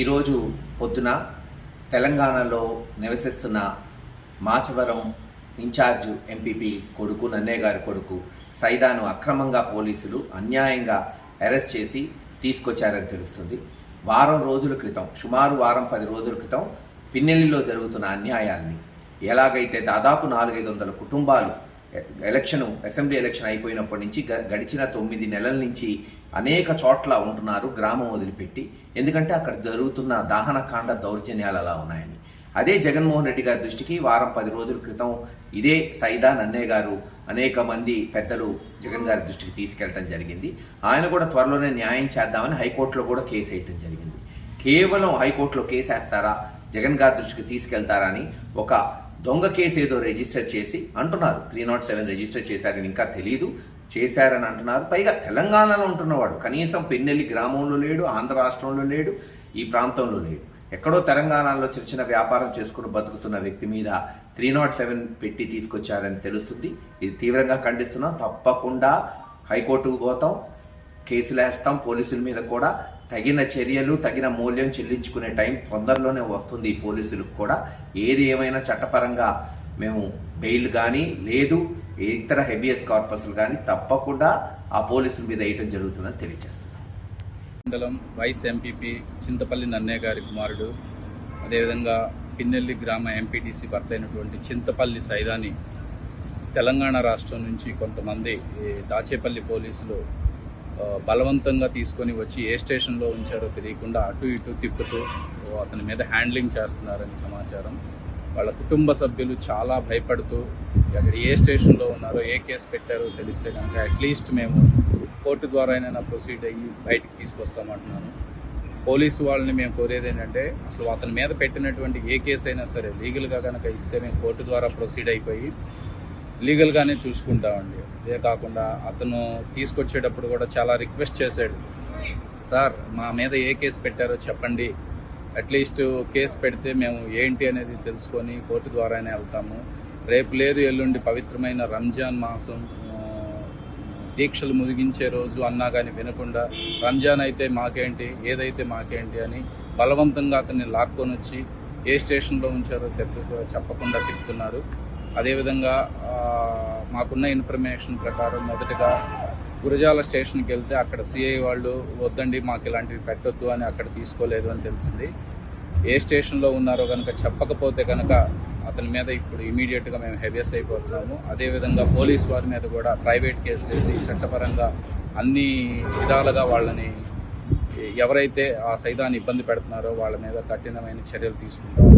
ఈరోజు పొద్దున తెలంగాణలో నివసిస్తున్న మాచవరం ఇన్ఛార్జ్ ఎంపీపీ కొడుకు నన్నయ్య గారి కొడుకు సైదాను అక్రమంగా పోలీసులు అన్యాయంగా అరెస్ట్ చేసి తీసుకొచ్చారని తెలుస్తుంది. వారం రోజుల క్రితం సుమారు వారం పది రోజుల క్రితం పిన్నెల్లిలో జరుగుతున్న అన్యాయాన్ని ఎలాగైతే దాదాపు నాలుగైదు వందల కుటుంబాలు ఎలక్షన్ అసెంబ్లీ ఎలక్షన్ అయిపోయినప్పటి నుంచి గ- గడిచిన తొమ్మిది నెలల నుంచి అనేక చోట్ల ఉంటున్నారు గ్రామం వదిలిపెట్టి. ఎందుకంటే అక్కడ జరుగుతున్న దాహనకాండ దౌర్జన్యాలు అలా ఉన్నాయని. అదే జగన్మోహన్ రెడ్డి గారి దృష్టికి వారం పది రోజుల క్రితం ఇదే సైదా నన్నయ్య గారు అనేక మంది పెద్దలు జగన్ గారి దృష్టికి తీసుకెళ్ళటం జరిగింది. ఆయన కూడా త్వరలోనే న్యాయం చేద్దామని హైకోర్టులో కూడా కేసు వేయటం జరిగింది. కేవలం హైకోర్టులో కేసు వేస్తారా? జగన్ గారి దృష్టికి తీసుకెళ్తారా అని ఒక దొంగ కేసు ఏదో రిజిస్టర్ చేసి అంటున్నారు. త్రీ నాట్ సెవెన్ రిజిస్టర్ చేశారని ఇంకా తెలియదు చేశారని అంటున్నారు. పైగా తెలంగాణలో ఉంటున్నవాడు. కనీసం పెన్నెల్లి గ్రామంలో లేడు ఆంధ్ర రాష్ట్రంలో లేడు ఈ ప్రాంతంలో లేడు. ఎక్కడో తెలంగాణలో చిన్న చిన్న వ్యాపారం చేసుకుని బతుకుతున్న వ్యక్తి మీద త్రీ నాట్ సెవెన్ పెట్టి తీసుకొచ్చారని తెలుస్తుంది. ఇది తీవ్రంగా ఖండిస్తున్నాం. తప్పకుండా హైకోర్టుకు పోతాం. కేసులు వేస్తాం. పోలీసుల మీద కూడా తగిన చర్యలు తగిన మూల్యం చెల్లించుకునే టైం తొందరలోనే వస్తుంది ఈ పోలీసులకు కూడా. ఏది ఏమైనా చట్టపరంగా మేము బెయిల్ కానీ లేదు ఇతర హెవియస్ కార్పస్లు కానీ తప్పకుండా ఆ పోలీసుల మీద వేయటం జరుగుతుందని తెలియజేస్తున్నాం. మండలం వైస్ ఎంపీపీ చింతపల్లి నన్నయ్య గారి కుమారుడు అదేవిధంగా పిన్నెల్లి గ్రామ ఎంపీటీసీ భర్త అయినటువంటి చింతపల్లి సైదాని తెలంగాణ రాష్ట్రం నుంచి కొంతమంది దాచేపల్లి పోలీసులు బలవంతంగా తీసుకొని వచ్చి ఏ స్టేషన్లో ఉంచారో తెలియకుండా అటు ఇటు తిప్పుతూ అతని మీద హ్యాండ్లింగ్ చేస్తున్నారని సమాచారం. వాళ్ళ కుటుంబ సభ్యులు చాలా భయపడుతూ అక్కడ ఏ స్టేషన్లో ఉన్నారో ఏ కేసు పెట్టారో తెలిస్తే కనుక అట్లీస్ట్ మేము కోర్టు ద్వారా అయినా ప్రొసీడ్ అయ్యి బయటికి తీసుకొస్తామంటున్నాను. పోలీసు వాళ్ళని మేము కోరేది ఏంటంటే అసలు అతని మీద పెట్టినటువంటి ఏ కేసు అయినా సరే లీగల్గా కనుక ఇస్తే మేము కోర్టు ద్వారా ప్రొసీడ్ అయిపోయి లీగల్గానే చూసుకుంటామండి. అదే కాకుండా అతను తీసుకొచ్చేటప్పుడు కూడా చాలా రిక్వెస్ట్ చేశాడు. సార్ మా మీద ఏ కేసు పెట్టారో చెప్పండి. అట్లీస్ట్ కేసు పెడితే మేము ఏంటి అనేది తెలుసుకొని కోర్టు ద్వారానే వెళ్తాము. రేపు లేదు ఎల్లుండి పవిత్రమైన రంజాన్ మాసం. దీక్షలు ముదిగించే రోజు అన్నా కానీ వినకుండా రంజాన్ అయితే మాకేంటి ఏదైతే మాకేంటి అని బలవంతంగా అతన్ని లాక్కొని వచ్చి ఏ స్టేషన్లో ఉంచారో తెప్ప చెప్పకుండా తిప్పుతున్నారు. అదేవిధంగా మాకున్న ఇన్ఫర్మేషన్ ప్రకారం మొదటగా గురజాల స్టేషన్కి వెళ్తే అక్కడ సిఐ వాళ్ళు వద్దండి మాకు ఇలాంటివి పెట్టొద్దు అని అక్కడ తీసుకోలేదు అని తెలిసింది. ఏ స్టేషన్లో ఉన్నారో కనుక చెప్పకపోతే కనుక అతని మీద ఇప్పుడు ఇమీడియట్గా మేము హెవియస్ అయిపోతున్నాము. అదేవిధంగా పోలీస్ వారి మీద కూడా ప్రైవేట్ కేసులు వేసి చట్టపరంగా అన్ని విధాలుగా వాళ్ళని ఎవరైతే ఆ సైదాన్ని ఇబ్బంది పెడుతున్నారో వాళ్ళ మీద కఠినమైన చర్యలు తీసుకుంటారు